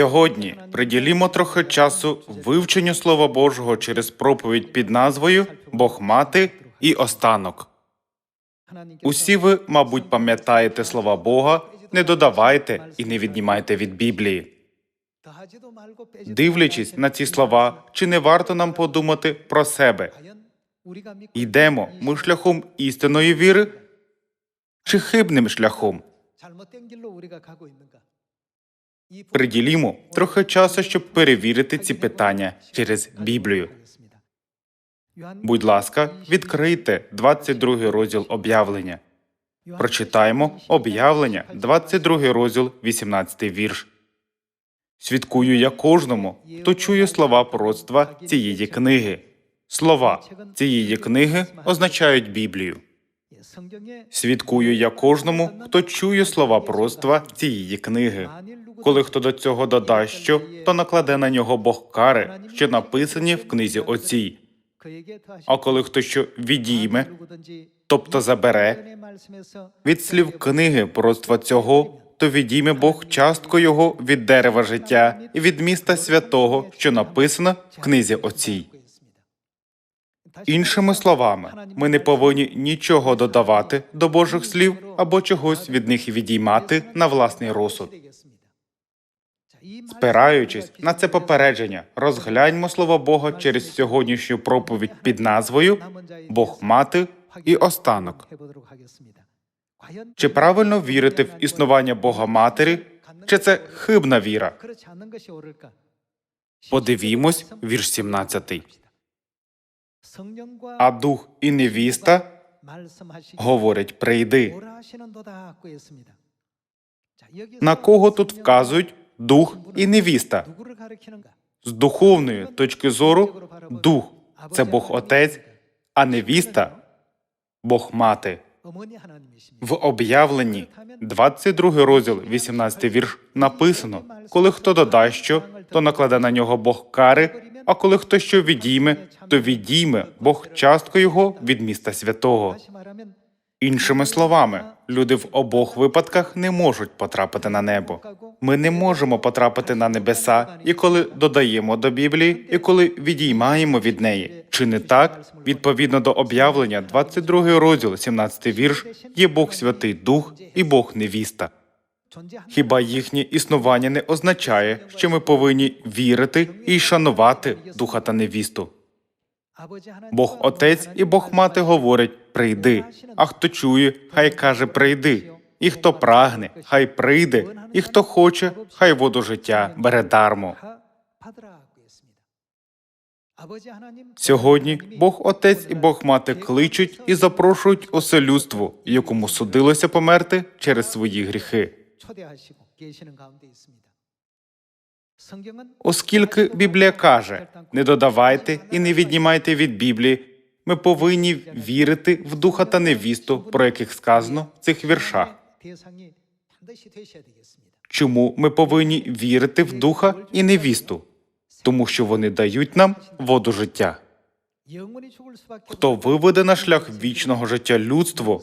Сьогодні приділімо трохи часу вивченню Слова Божого через проповідь під назвою Бог мати і останок. Усі ви, мабуть, пам'ятаєте слова Бога, не додавайте і не віднімайте від Біблії. Дивлячись на ці слова, чи не варто нам подумати про себе? Йдемо ми шляхом істинної віри чи хибним шляхом? Приділімо трохи часу, щоб перевірити ці питання через Біблію. Будь ласка, відкрийте 22 розділ об'явлення. Прочитаємо об'явлення, 22 розділ, 18 вірш. Свідкую я кожному, хто чує слова пророцтва цієї книги. Слова цієї книги означають Біблію. Свідкую я кожному, хто чує слова пророцтва цієї книги. Коли хто до цього додасть що, то накладе на нього Бог кари, що написані в книзі оцій. А коли хто що відійме, тобто забере від слів книги пророцтва цього, то відійме Бог частку його від дерева життя і від міста святого, що написано в книзі оцій. Іншими словами, ми не повинні нічого додавати до Божих слів або чогось від них відіймати на власний розсуд. Спираючись на це попередження, розгляньмо слова Бога через сьогоднішню проповідь під назвою Бог мати і останок. Чи правильно вірити в існування Бога Матері, чи це хибна віра? Подивімось вірш 17. А дух і невіста говорять прийди. На кого тут вказують дух і невіста? З духовної точки зору, дух це Бог Отець, а невіста Бог Мати. В об'явленні 22 розділ, 18 вірш написано: коли хто додасть що, то накладе на нього Бог кари, а коли хто що відійме, то відійме Бог частку його від міста святого. Іншими словами, люди в обох випадках не можуть потрапити на небо. Ми не можемо потрапити на небеса, і коли додаємо до Біблії, і коли відіймаємо від неї. Чи не так? Відповідно до об'явлення, 22 розділ, 17 вірш, є Бог Святий Дух і Бог невіста. Хіба їхнє існування не означає, що ми повинні вірити і шанувати духа та невісту? Бог Отець і Бог Мати говорять прийди. А хто чує, хай каже прийди. І хто прагне, хай прийде, і хто хоче, хай воду життя бере дармо. Сьогодні Бог Отець і Бог Мати кличуть і запрошують усе людство, якому судилося померти через свої гріхи. Оскільки Біблія каже, не додавайте і не віднімайте від Біблії, ми повинні вірити в духа та невісту, про яких сказано в цих віршах. Чому ми повинні вірити в духа і невісту? Тому що вони дають нам воду життя. Хто виведе на шлях вічного життя людство,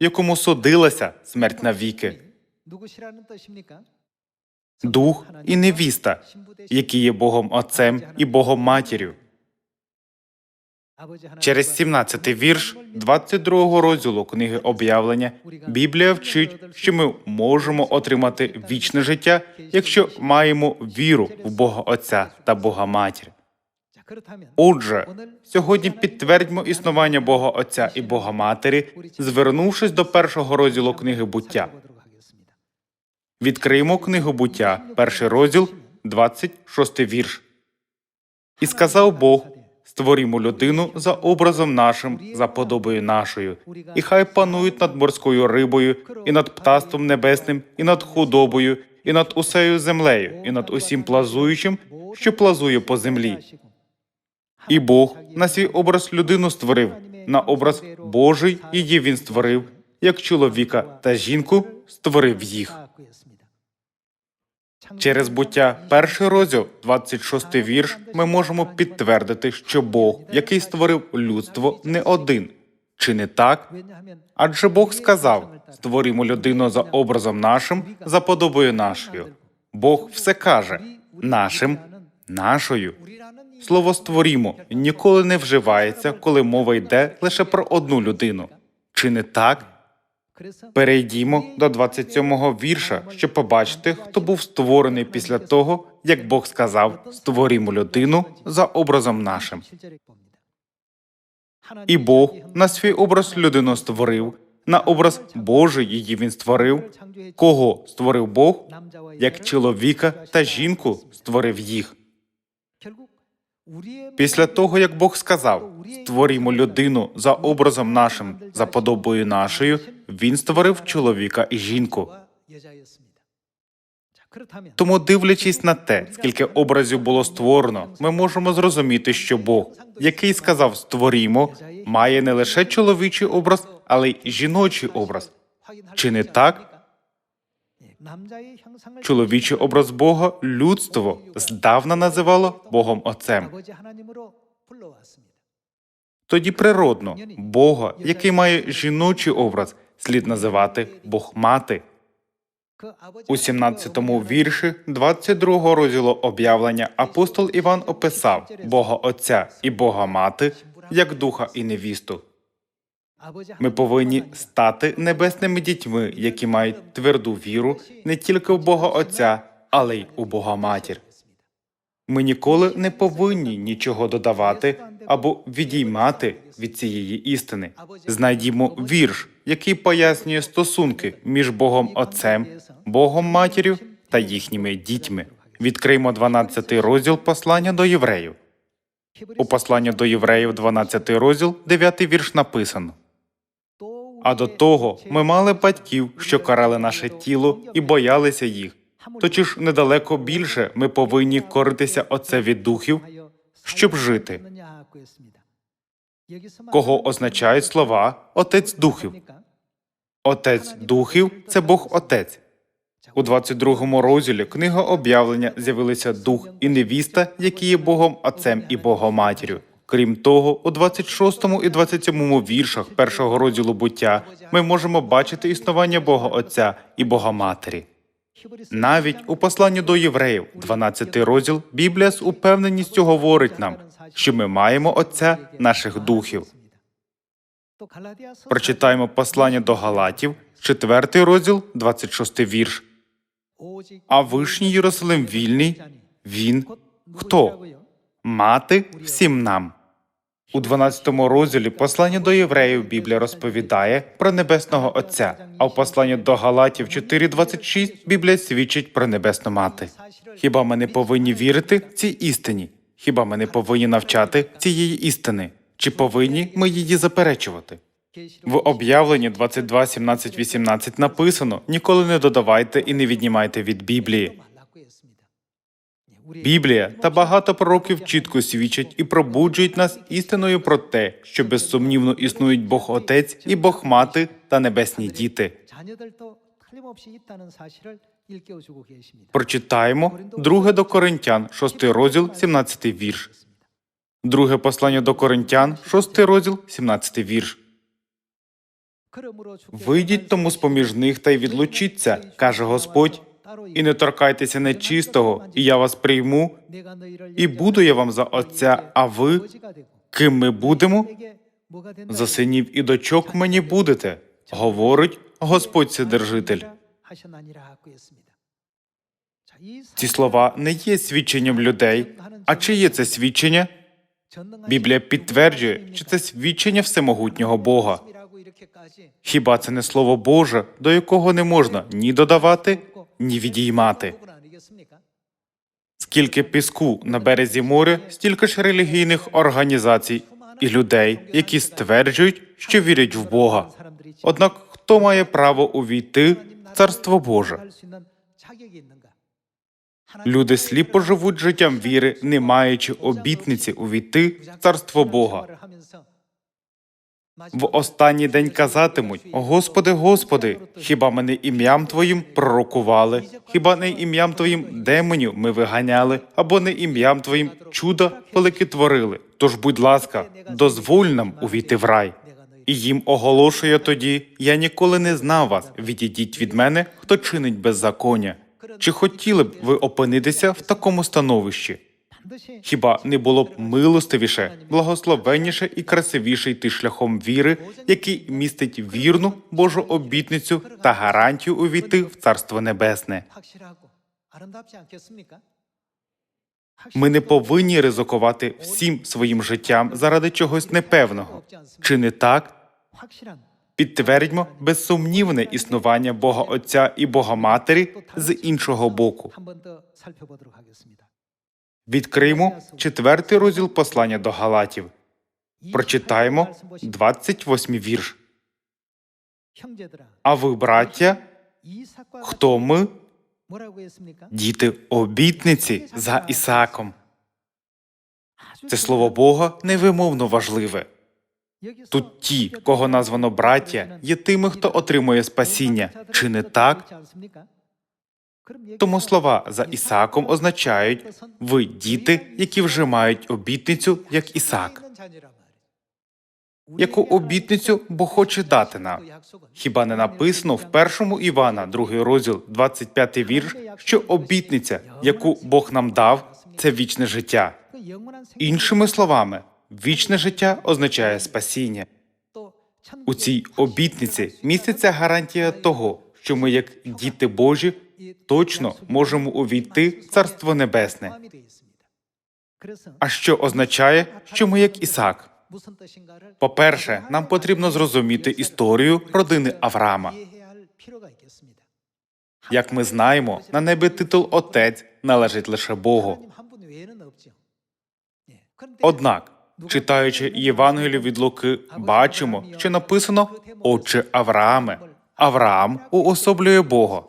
якому судилася смерть навіки? Дух і невіста, які є Богом Отцем і Богом Матір'ю. Через 17 вірш 22 розділу книги об'явлення Біблія вчить, що ми можемо отримати вічне життя, якщо маємо віру в Бога Отця та Бога Матір. Отже, сьогодні підтвердьмо існування Бога Отця і Бога Матері, звернувшись до першого розділу книги буття. Відкриємо книгу буття, перший розділ, 26 вірш. І сказав Бог: створімо людину за образом нашим, за подобою нашою, і хай панують над морською рибою, і над птаством небесним, і над худобою, і над усею землею, і над усім плазуючим, що плазує по землі. І Бог на свій образ людину створив, на образ Божий її він створив, як чоловіка та жінку створив їх. Через буття перший розділ, 26 вірш, ми можемо підтвердити, що Бог, який створив людство, не один. Чи не так? Адже Бог сказав: створімо людину за образом нашим, за подобою нашою. Бог все каже нашим, нашою. Слово створімо ніколи не вживається, коли мова йде лише про одну людину. Чи не так? Перейдімо до 27-го вірша, щоб побачити, хто був створений після того, як Бог сказав: створімо людину за образом нашим. І Бог на свій образ людину створив, на образ Божий її він створив. Кого створив Бог? Як чоловіка та жінку створив їх. Після того, як Бог сказав, створімо людину за образом нашим, за подобою нашою, він створив чоловіка і жінку. Тому, дивлячись на те, скільки образів було створено, ми можемо зрозуміти, що Бог, який сказав створімо, має не лише чоловічий образ, але й жіночий образ. Чи не так? Чоловічий образ Бога людство здавна називало Богом Отцем. Тоді природно Бога, який має жіночий образ, слід називати Бог Мати. У 17-му вірші 22-го розділу об'явлення апостол Іван описав Бога Отця і Бога Мати як духа і невісту. Ми повинні стати небесними дітьми, які мають тверду віру не тільки в Бога Отця, але й у Бога Матір. Ми ніколи не повинні нічого додавати або відіймати від цієї істини. Знайдімо вірш, який пояснює стосунки між Богом Отцем, Богом Матір'ю та їхніми дітьми. Відкриймо 12 розділ послання до євреїв. У посланні до євреїв, 12 розділ, 9 вірш написано. А до того ми мали батьків, що карали наше тіло і боялися їх. То чи ж недалеко більше ми повинні коритися оце від духів, щоб жити? Кого означають слова Отець Духів? Отець Духів це Бог Отець. У 22-му розділі книга об'явлення з'явилися дух і невіста, які є Богом Отцем і Богом Матір'ю. Крім того, у 26-му і 27-му віршах першого розділу буття ми можемо бачити існування Бога Отця і Бога Матері. Навіть у посланні до євреїв, 12 розділ, Біблія з упевненістю говорить нам, що ми маємо Отця наших духів. Прочитаємо послання до Галатів, 4 розділ, 26 вірш. А вишній Єрусалим вільний, він хто? Мати всім нам. У 12 розділі послання до євреїв Біблія розповідає про небесного Отця, а в посланні до Галатів 4.26 Біблія свідчить про небесну мати. Хіба ми не повинні вірити цій істині? Хіба ми не повинні навчати цієї істини? Чи повинні ми її заперечувати? В об'явленні 22, 17, 18 написано: ніколи не додавайте і не віднімайте від Біблії. Біблія та багато пророків чітко свідчать і пробуджують нас істиною про те, що безсумнівно існують Бог Отець і Бог Мати та небесні діти. Прочитаємо друге до Коринтян, 6 розділ, 17 вірш. Друге послання до Коринтян, 6 розділ, 17 вірш. Вийдіть тому з поміж них та й відлучіться, каже Господь, і не торкайтеся нечистого, і я вас прийму, і буду я вам за отця, а ви ким ми будемо? За синів і дочок мені будете, говорить Господь Вседержитель. Ці слова не є свідченням людей. А чи є це свідчення? Біблія підтверджує, що це свідчення всемогутнього Бога. Хіба це не слово Боже, до якого не можна ні додавати, ні відіймати? Скільки піску на березі моря, стільки ж релігійних організацій і людей, які стверджують, що вірять в Бога. Однак хто має право увійти в царство Боже? Люди сліпо живуть життям віри, не маючи обітниці увійти в царство Бога. В останній день казатимуть: Господи, Господи, хіба ми не ім'ям Твоїм пророкували? Хіба не ім'ям Твоїм демонів ми виганяли, або не ім'ям Твоїм чуда велике творили? Тож, будь ласка, дозволь нам увійти в рай. І їм оголошує тоді: Я ніколи не знав вас. Відійдіть від мене, хто чинить беззаконня. Чи хотіли б ви опинитися в такому становищі? Хіба не було б милостивіше, благословенніше і красивіше йти шляхом віри, який містить вірну Божу обітницю та гарантію увійти в Царство Небесне? Ми не повинні ризикувати всім своїм життям заради чогось непевного. Чи не так? Підтвердьмо безсумнівне існування Бога Отця і Бога Матері з іншого боку. Відкриємо четвертий розділ послання до Галатів. Прочитаємо 28 вірш. А ви, браття, хто ми? Діти обітниці за Ісаком. Це слово Бога невимовно важливе. Тут ті, кого названо браття, є тими, хто отримує спасіння. Чи не так? Тому слова за Ісаком означають ви діти, які вже мають обітницю, як Ісак. Яку обітницю Бог хоче дати нам? Хіба не написано в першому Івана, другий розділ, 25 вірш, що обітниця, яку Бог нам дав, це вічне життя. Іншими словами, вічне життя означає спасіння. У цій обітниці міститься гарантія того, що ми, як діти Божі, точно можемо увійти в Царство Небесне. А що означає, що ми як Ісак? По-перше, нам потрібно зрозуміти історію родини Авраама. Як ми знаємо, на небі титул Отець належить лише Богу. Однак, читаючи Євангелію від Луки, бачимо, що написано Отче Аврааме. Авраам уособлює Бога.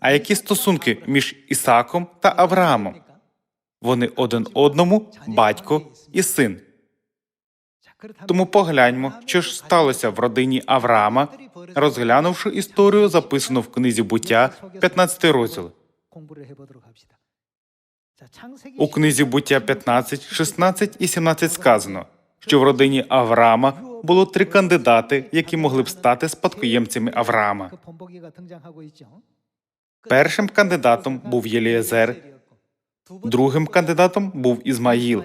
А які стосунки між Ісаком та Авраамом? Вони один одному батько і син. Тому погляньмо, що ж сталося в родині Авраама, розглянувши історію, записану в книзі буття, 15 розділ. У книзі буття 15, 16 і 17 сказано, що в родині Авраама було три кандидати, які могли б стати спадкоємцями Авраама. Першим кандидатом був Єлієзер, другим кандидатом був Ізмаїл,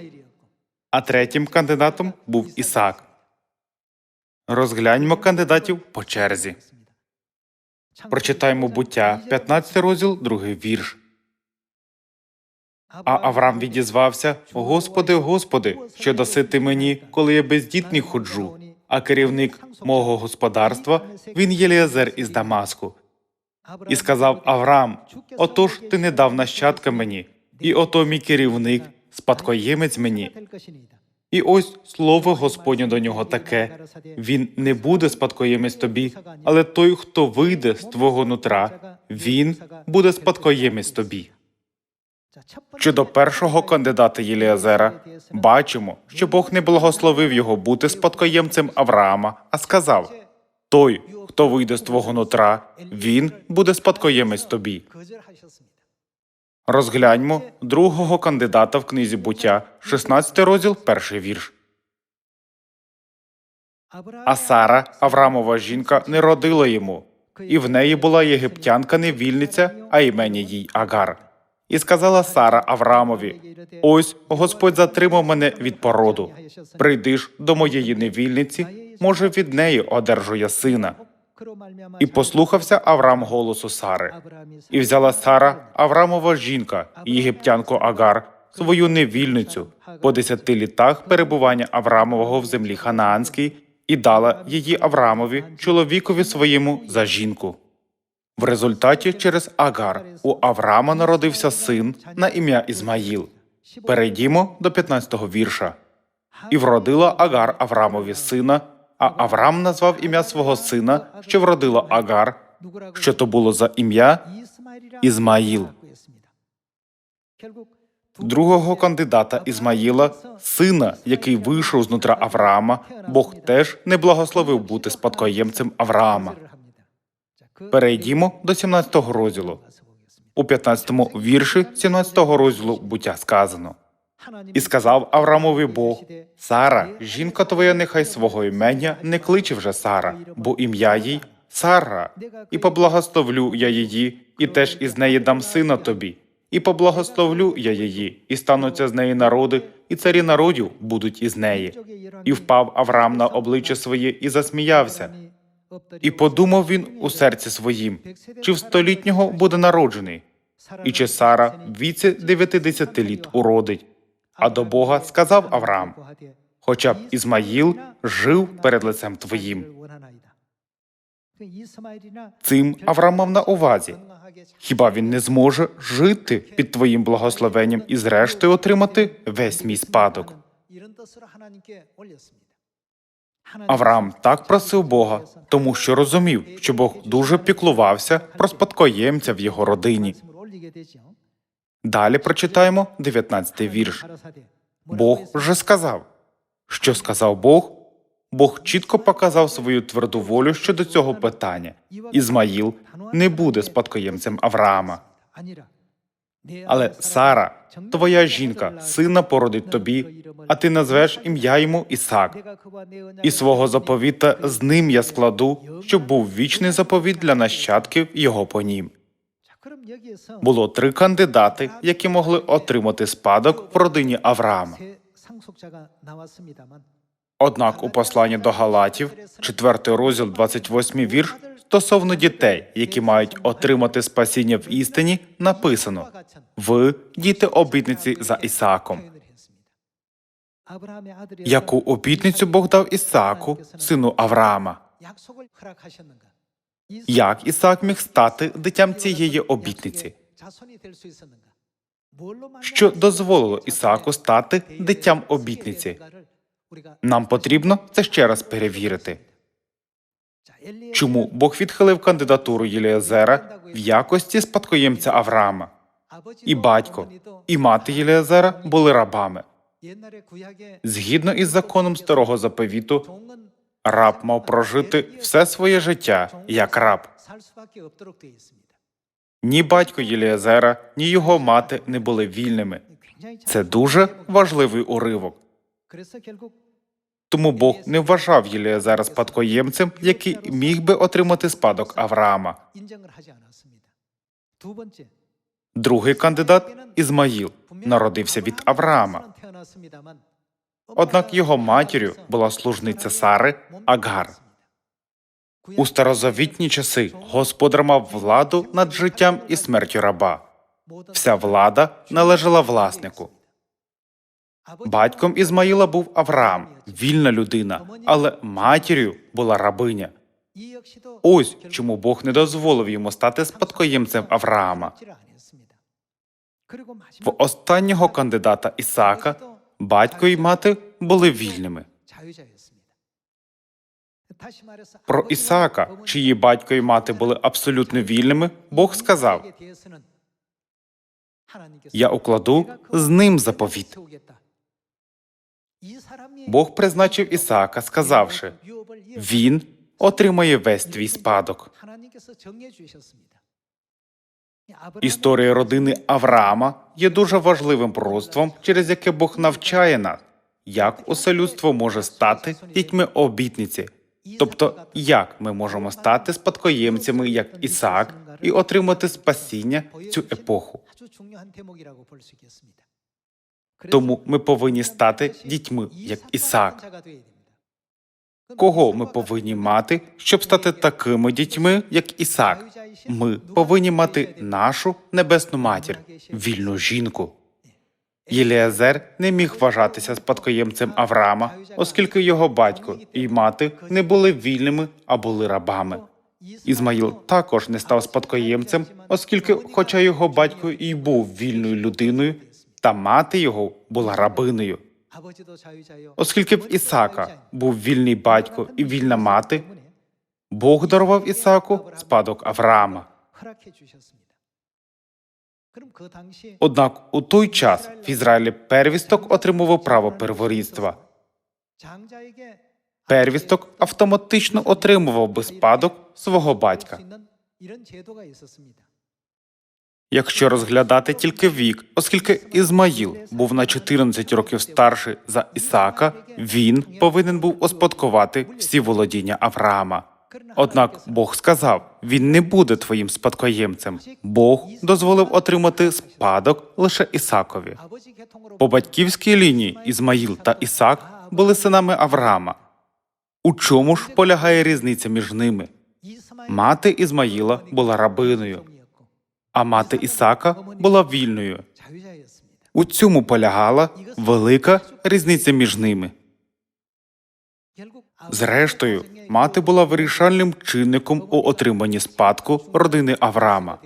а третім кандидатом був Ісак. Розгляньмо кандидатів по черзі. Прочитаємо буття, 15 розділ, другий вірш. А Авраам відізвався: Господи, Господи, що даси ти мені, коли я бездітний ходжу, а керівник мого господарства він Єліазер із Дамаску. І сказав Авраам: Отож ти не дав нащадка мені, і ото мій керівник, спадкоємець мені. І ось слово Господнє до нього таке: він не буде спадкоємець тобі, але той, хто вийде з твого нутра, він буде спадкоємець тобі. Щодо першого кандидата Єліазера, бачимо, що Бог не благословив його бути спадкоємцем Авраама, а сказав: Той, хто вийде з твого нутра, він буде спадкоємець тобі. Розгляньмо другого кандидата в книзі буття, 16 розділ, перший вірш. А Сара, Аврамова жінка, не родила йому, і в неї була єгиптянка невільниця, а імені їй Агар. І сказала Сара Авраамові: Ось Господь затримав мене від породу. Прийди ж до моєї невільниці, може, від неї одержу я сина. І послухався Авраам голосу Сари. І взяла Сара, Аврамова жінка, єгиптянку Агар, свою невільницю по десяти літах перебування Аврамового в землі Ханаанській, і дала її Аврамові, чоловікові своєму за жінку. В результаті через Агар у Авраама народився син на ім'я Ізмаїл. Перейдімо до 15-го вірша. І вродила Агар Аврамові сина, а Авраам назвав ім'я свого сина, що вродила Агар, що то було за ім'я Ізмаїл. Другого кандидата Ізмаїла, сина, який вийшов з нутра Авраама, Бог теж не благословив бути спадкоємцем Авраама. Перейдімо до 17-го розділу. У 15-му вірші 17-го розділу буття сказано. І сказав Аврамові Бог: Сара, жінка твоя, нехай свого імення не кличе вже Сара, бо ім'я їй Сара, і поблагословлю я її, і теж із неї дам сина тобі. І поблагословлю я її, і стануться з неї народи, і царі народів будуть із неї. І впав Авраам на обличчя своє і засміявся. І подумав він у серці своїм, чи в столітнього буде народжений, і чи Сара в віці 90 літ уродить. А до Бога сказав Авраам, хоча б Ізмаїл жив перед лицем твоїм. Цим Авраам мав на увазі. Хіба він не зможе жити під твоїм благословенням і зрештою отримати весь мій спадок? Авраам так просив Бога, тому що розумів, що Бог дуже піклувався про спадкоємця в його родині. Далі прочитаємо 19-й вірш. Бог вже сказав. Що сказав Бог? Бог чітко показав свою тверду волю щодо цього питання. Ізмаїл не буде спадкоємцем Авраама. Але Сара, твоя жінка, сина породить тобі, а ти назвеш ім'я йому Ісак. І свого заповіта з ним я складу, щоб був вічний заповіт для нащадків його по нім. Було три кандидати, які могли отримати спадок в родині Авраама. Однак у посланні до Галатів, 4 розділ, 28 вірш, стосовно дітей, які мають отримати спасіння в істині, написано: ви діти обітниці за Ісааком. Яку обітницю Бог дав Ісааку, сину Авраама? Як Ісаак міг стати дитям цієї обітниці? Що дозволило Ісааку стати дитям обітниці? Нам потрібно це ще раз перевірити. Чому Бог відхилив кандидатуру Єліазера в якості спадкоємця Авраама? І батько, і мати Єліазера були рабами. Згідно із законом старого заповіту, раб мав прожити все своє життя як раб. Ні батько Єліазера, ні його мати не були вільними. Це дуже важливий уривок. Тому Бог не вважав Єліазера спадкоємцем, який міг би отримати спадок Авраама. Другий кандидат Ізмаїл народився від Авраама. Однак його матір'ю була служниця Сари Агар. У старозавітні часи господар мав владу над життям і смертю раба. Вся влада належала власнику. Батьком Ізмаїла був Авраам, вільна людина, але матір'ю була рабиня. Ось чому Бог не дозволив йому стати спадкоємцем Авраама. В останнього кандидата Ісаака батько і мати були вільними. Про Ісаака, чиї батько і мати були абсолютно вільними, Бог сказав: Я укладу з ним заповіт. Бог призначив Ісаака, сказавши: Він отримає весь твій спадок. Історія родини Авраама є дуже важливим пророцтвом, через яке Бог навчає нас, як усе людство може стати дітьми обітниці, тобто як ми можемо стати спадкоємцями, як Ісаак, і отримати спасіння в цю епоху. Тому ми повинні стати дітьми, як Ісаак. Кого ми повинні мати, щоб стати такими дітьми, як Ісаак? Ми повинні мати нашу небесну матір, вільну жінку. Єліазер не міг вважатися спадкоємцем Авраама, оскільки його батько і мати не були вільними, а були рабами. Ізмаїл також не став спадкоємцем, оскільки, хоча його батько і був вільною людиною, та мати його була рабиною. Оскільки в Ісака був вільний батько і вільна мати, Бог дарував Ісаку спадок Авраама. Однак у той час в Ізраїлі первісток отримував право перворідства. Первісток автоматично отримував би спадок свого батька. Якщо розглядати тільки вік, оскільки Ізмаїл був на 14 років старший за Ісаака, він повинен був успадкувати всі володіння Авраама. Однак Бог сказав: він не буде твоїм спадкоємцем. Бог дозволив отримати спадок лише Ісакові. По батьківській лінії Ізмаїл та Ісак були синами Авраама. У чому ж полягає різниця між ними? Мати Ізмаїла була рабиною, а мати Ісака була вільною. У цьому полягала велика різниця між ними. Зрештою, мати була вирішальним чинником у отриманні спадку родини Авраама.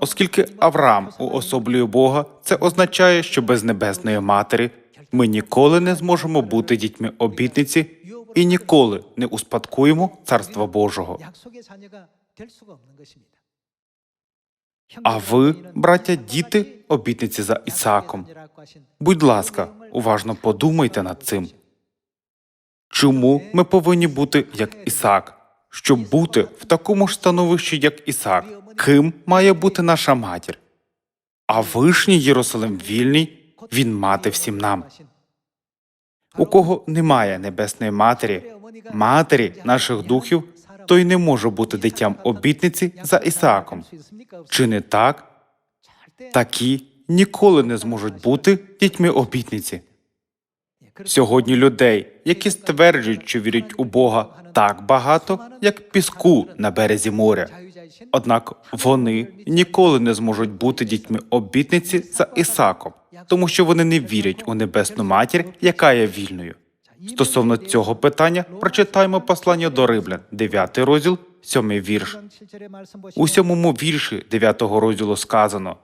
Оскільки Авраам уособлює Бога, це означає, що без небесної матері ми ніколи не зможемо бути дітьми обітниці і ніколи не успадкуємо Царства Божого. А ви, браття, діти, обітниці за Ісааком. Будь ласка, уважно подумайте над цим. Чому ми повинні бути як Ісак? Щоб бути в такому ж становищі, як Ісак, ким має бути наша матір? А вишній Єрусалим вільний, він мати всім нам. У кого немає небесної матері, матері наших духів, той не може бути дитям обітниці за Ісааком. Чи не так? Такі ніколи не зможуть бути дітьми обітниці. Сьогодні людей, які стверджують, що вірять у Бога, так багато, як піску на березі моря. Однак вони ніколи не зможуть бути дітьми обітниці за Ісаком, тому що вони не вірять у небесну матір, яка є вільною. Стосовно цього питання прочитаємо послання до Римлян, 9 розділ, 7 вірш. У сьомому вірші 9 розділу сказано: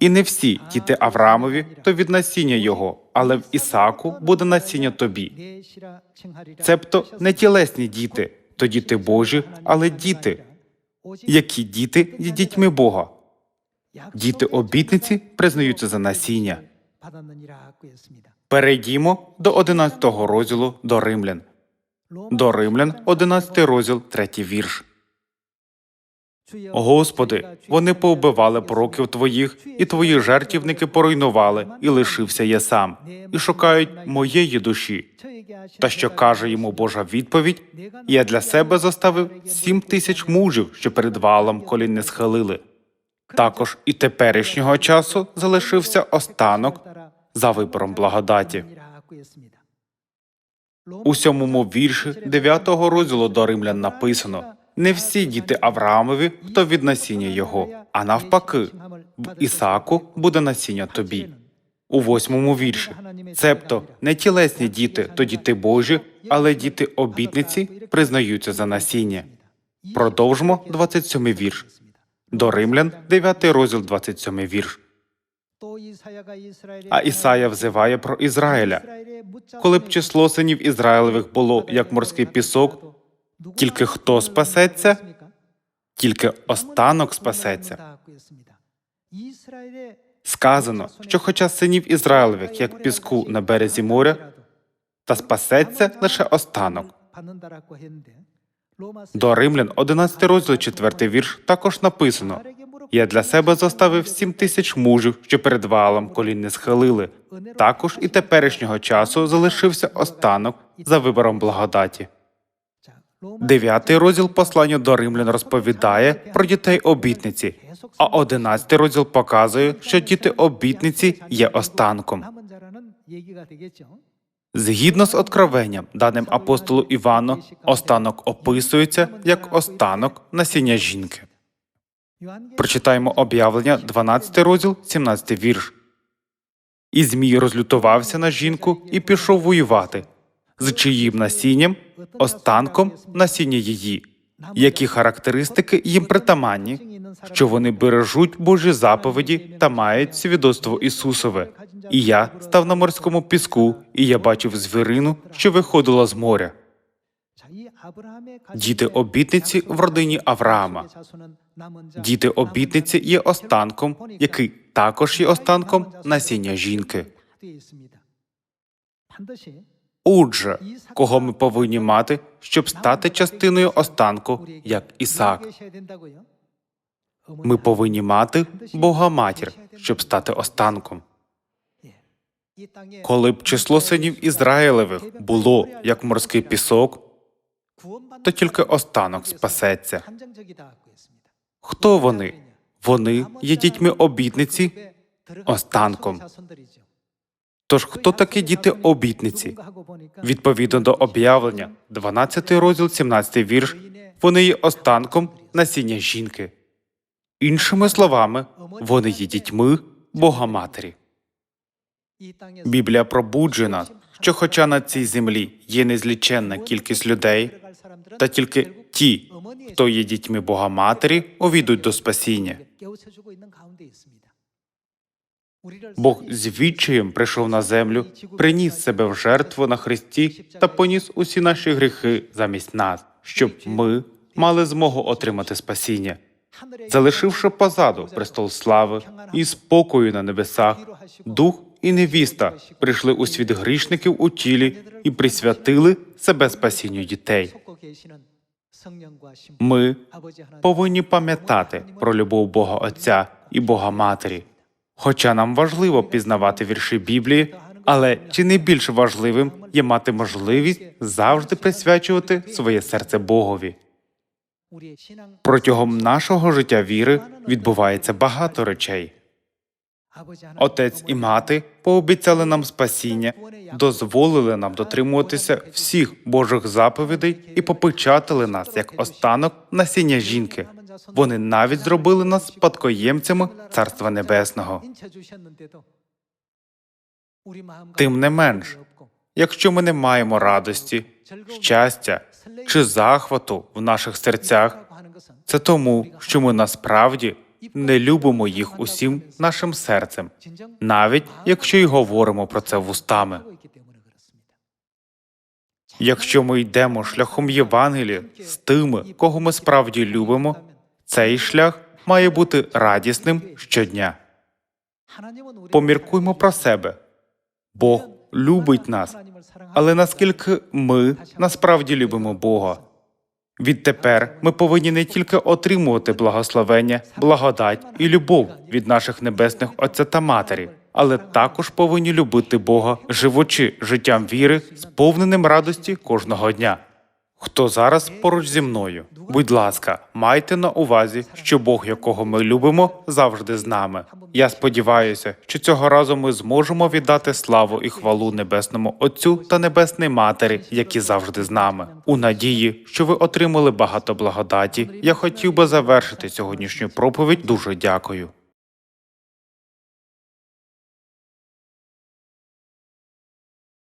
і не всі діти Авраамові, то від насіння його, але в Ісаку буде насіння тобі. Цебто не тілесні діти, то діти Божі, але діти. Які діти є дітьми Бога? Діти обітниці признаються за насіння. Перейдімо до 11 розділу до Римлян. До Римлян, 11 розділ, 3 вірш. Господи, вони повбивали пророків твоїх, і твої жертівники поруйнували, і лишився я сам, і шукають моєї душі. Та що каже йому Божа відповідь: я для себе заставив сім тисяч мужів, що перед валом колін не схилили. Також і теперішнього часу залишився останок за вибором благодаті. У сьомому вірші 9 розділу до римлян написано: не всі діти Авраамові, хто від насіння його, а навпаки, в Ісаку буде насіння тобі. У восьмому вірші, цебто не тілесні діти, то діти Божі, але діти обітниці признаються за насіння. Продовжимо 27 вірш. До Римлян, 9 розділ, 27 вірш. А Ісая взиває про Ізраїля. Коли б число синів Ізраїлевих було як морський пісок, Тільки хто спасеться, тільки останок спасеться. Сказано, що хоча синів Ізраїлевих, як піску на березі моря, та спасеться лише останок. До Римлян, 11 розділ, 4 вірш, також написано: Я для себе заставив сім тисяч мужів, що перед валом колін не схилили. Також і теперішнього часу залишився останок за вибором благодаті. Дев'ятий розділ послання до римлян розповідає про дітей обітниці, а одинадцятий розділ показує, що діти обітниці є останком. Згідно з откровенням, даним апостолу Івану, останок описується як останок насіння жінки. Прочитаємо об'явлення, 12 розділ, 17 вірш. І Змій розлютувався на жінку і пішов воювати, з чиїм насінням, останком насіння її. Які характеристики їм притаманні, що вони бережуть Божі заповіді та мають свідоцтво Ісусове. І я став на морському піску, і я бачив звірину, що виходила з моря. Діти обітниці в родині Авраама. Діти обітниці є останком, який також є останком насіння жінки. Отже, кого ми повинні мати, щоб стати частиною останку, як Ісаак? Ми повинні мати Бога матір, щоб стати останком. Коли б число синів Ізраїлевих було як морський пісок, то тільки останок спасеться. Хто вони? Вони є дітьми обітниці, останком. Тож хто такі діти обітниці? Відповідно до об'явлення, 12 розділ, 17 вірш, вони є останком насіння жінки. Іншими словами, вони є дітьми Бога Матері. Біблія пробуджує нас, що хоча на цій землі є незліченна кількість людей, та тільки ті, хто є дітьми Бога Матері, увійдуть до спасіння. Бог з відчаєм прийшов на землю, приніс себе в жертву на Христі та поніс усі наші гріхи замість нас, щоб ми мали змогу отримати спасіння, залишивши позаду престол слави і спокою на небесах, дух і невіста прийшли у світ грішників у тілі і присвятили себе спасінню дітей. Ми повинні пам'ятати про любов Бога Отця і Бога Матері. Хоча нам важливо пізнавати вірші Біблії, але чи не більш важливим є мати можливість завжди присвячувати своє серце Богові. Протягом нашого життя віри відбувається багато речей. Отець і мати пообіцяли нам спасіння, дозволили нам дотримуватися всіх Божих заповідей і попечатали нас як останок насіння жінки. Вони навіть зробили нас спадкоємцями Царства Небесного. Тим не менш, якщо ми не маємо радості, щастя чи захвату в наших серцях, це тому, що ми насправді не любимо їх усім нашим серцем, навіть якщо й говоримо про це вустами. Якщо ми йдемо шляхом Євангелія з тими, кого ми справді любимо, цей шлях має бути радісним щодня. Поміркуймо про себе. Бог любить нас, але наскільки ми насправді любимо Бога. Відтепер ми повинні не тільки отримувати благословення, благодать і любов від наших небесних Отця та Матері, але також повинні любити Бога, живучи життям віри, сповненим радості кожного дня. Хто зараз поруч зі мною? Будь ласка, майте на увазі, що Бог, якого ми любимо, завжди з нами. Я сподіваюся, що цього разу ми зможемо віддати славу і хвалу небесному Отцю та Небесній Матері, які завжди з нами. У надії, що ви отримали багато благодаті. Я хотів би завершити сьогоднішню проповідь. Дуже дякую.